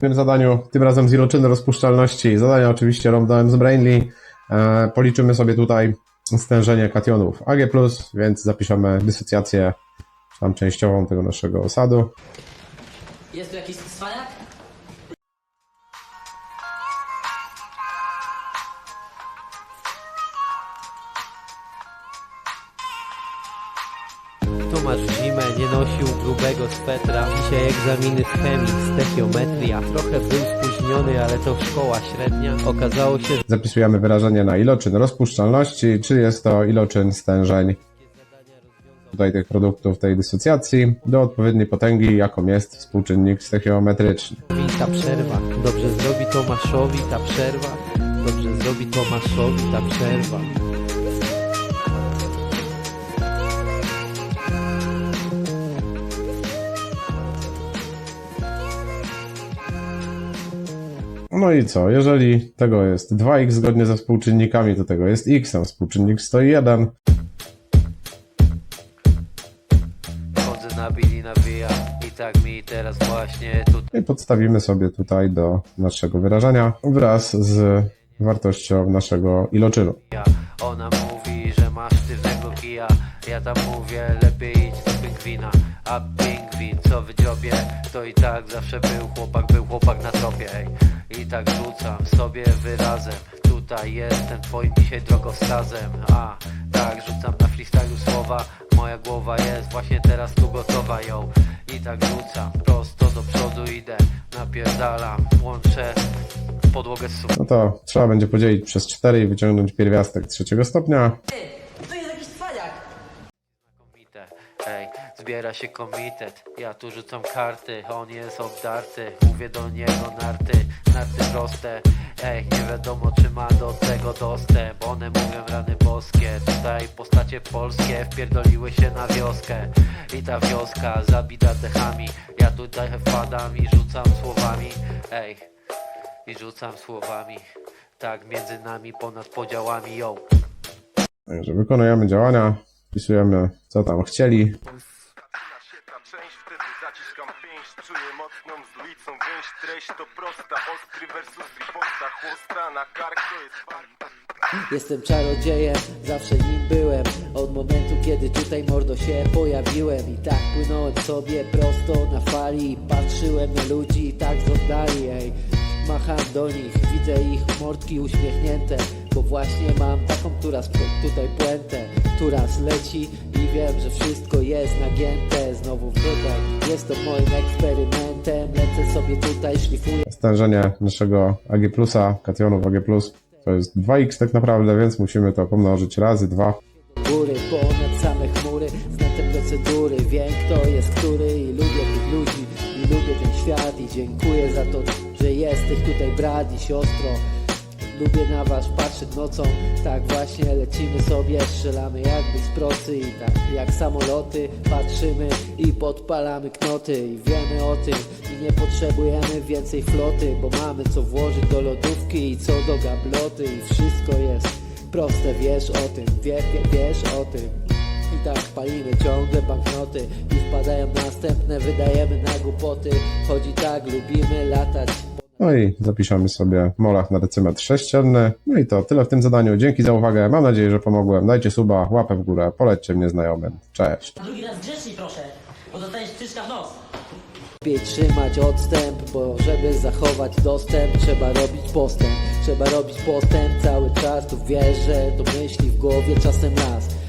W tym zadaniu, tym razem z iloczyny rozpuszczalności, zadania oczywiście rąbnąłem z Brainly. E, policzymy sobie tutaj stężenie kationów Ag+, więc zapiszemy dysocjację tam częściową tego naszego osadu. Jest tu jakiś? Tomasz zimę nie nosił grubego swetra. Dzisiaj egzaminy z chemii, stechiometria Trochę był spóźniony, ale to szkoła średnia. Okazało się, że Zapisujemy wyrażenie na iloczyn rozpuszczalności, czyli jest to iloczyn stężeń? Tutaj tych produktów tej dysocjacji. Do odpowiedniej potęgi, jaką jest współczynnik stechiometryczny. ta przerwa. Dobrze zrobi Tomaszowi ta przerwa. Dobrze zrobi Tomaszowi ta przerwa No i co? Jeżeli tego jest 2x zgodnie ze współczynnikami, to tego jest x, tam współczynnik stoi 1. Chodzę na bili nawija I tak mi teraz właśnie tutaj I podstawimy sobie tutaj do naszego wyrażenia wraz z wartością naszego iloczynu. Ona mówi, że masz sztywnego kija Ja tam mówię, lepiej idź do pingwina A pingwin, co w dziobie To i tak zawsze był chłopak, był chłopak na tropie ej. I tak rzucam sobie wyrazem Tutaj jestem twoim dzisiaj drogowskazem A, tak rzucam na freestylu słowa Moja głowa jest właśnie teraz tu gotowa ją I tak rzucam, prosto do przodu idę Napierdalam, łączę podłogę z No to trzeba będzie podzielić przez 4 i wyciągnąć pierwiastek trzeciego stopnia. Zbiera się komitet Ja tu rzucam karty, on jest obdarty Mówię do niego narty, narty proste. Ej, nie wiadomo czy ma do tego dostęp. One mówią rany boskie Tutaj postacie polskie wpierdoliły się na wioskę. I ta wioska zabita dechami Ja tutaj wpadam i rzucam słowami. Ej, i rzucam słowami Tak między nami ponad podziałami, yo. Także wykonujemy działania, wpisujemy co tam chcieli. Część, wtedy zaciskam pięść Czuję mocną z ulicą więź Treść to prosta, ostry versus riposta Chłostra na kark to jest fakt. Jestem czarodziejem, zawsze nim byłem Od momentu, kiedy tutaj mordo się pojawiłem. I tak płynąłem sobie prosto na fali Patrzyłem na ludzi i tak z oddali, ej. Macham do nich, widzę ich mordki uśmiechnięte Bo właśnie mam taką, która tutaj puentę Która zleci i wiem, że wszystko jest nagięte. Znowu tutaj, jest to moim eksperymentem. Lecę sobie tutaj, szlifuję. Stężenie naszego Ag+, kationów Ag+, to jest 2x tak naprawdę, więc musimy to pomnożyć razy 2. góry, ponad same chmury Znam te procedury, wiem kto jest który I lubię tych ludzi, i lubię ten świat I dziękuję za to, że jesteś tutaj brat i siostro Lubię na was patrzeć nocą. Tak właśnie lecimy sobie, strzelamy jakby z procy. I tak jak samoloty patrzymy i podpalamy knoty. I wiemy o tym i nie potrzebujemy więcej floty Bo mamy co włożyć do lodówki i co do gabloty. I wszystko jest Proste wiesz o tym, wie, wie, wiesz o tym. I tak palimy ciągle banknoty I wpadają następne, wydajemy na głupoty. Chodzi tak, lubimy latać No i zapiszemy sobie molach na decymetr sześcienny. No i to tyle w tym zadaniu. Dzięki za uwagę. Mam nadzieję, że pomogłem. Dajcie suba, łapę w górę, polećcie mnie znajomym. Cześć! A drugi raz grzeczniej proszę, bo dostaniesz tyczka w nos. Lepiej trzymać odstęp, bo żeby zachować dostęp Trzeba robić postęp, trzeba robić postęp Cały czas tu wiesz, że do myśli w głowie czasem raz